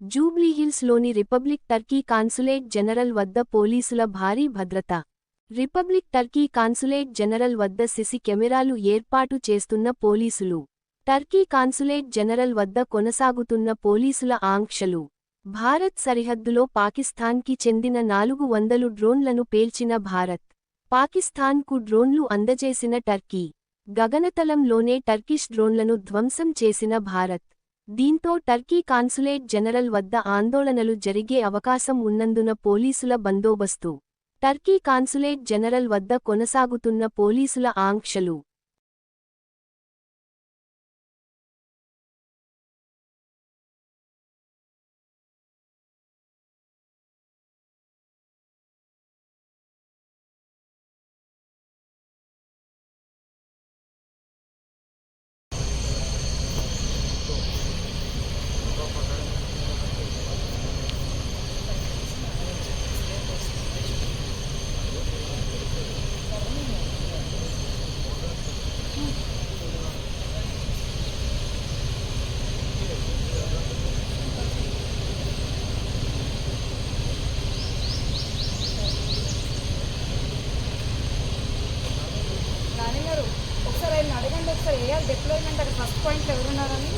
జూబ్లీహిల్స్లోని republic Turkey consulate general వద్ద పోలీసుల భారీ భద్రత. రిపబ్లిక్ టర్కీ కాన్సులేట్ జనరల్ వద్ద సిసి కెమెరాలు ఏర్పాటు చేస్తున్న పోలీసులు. టర్కీ కాన్సులేట్ జనరల్ వద్ద కొనసాగుతున్న పోలీసుల ఆంక్షలు. భారత్ సరిహద్దులో పాకిస్తాన్కి చెందిన నాలుగు వందలు డ్రోన్లను పేల్చిన భారత్. పాకిస్తాన్కు డ్రోన్లు అందజేసిన టర్కీ. గగనతలంలోనే టర్కిష్ డ్రోన్లను ధ్వంసం చేసిన భారత్. దీంతో టర్కీ కాన్సులేట్ జనరల్ వద్ద ఆందోళనలు జరిగే అవకాశం ఉన్నందున పోలీసుల బందోబస్తు. టర్కీ కాన్సులేట్ జనరల్ వద్ద కొనసాగుతున్న పోలీసుల ఆంక్షలు. డిప్లాయ్మెంట్ అది ఫస్ట్ పాయింట్లో ఎవరున్నారని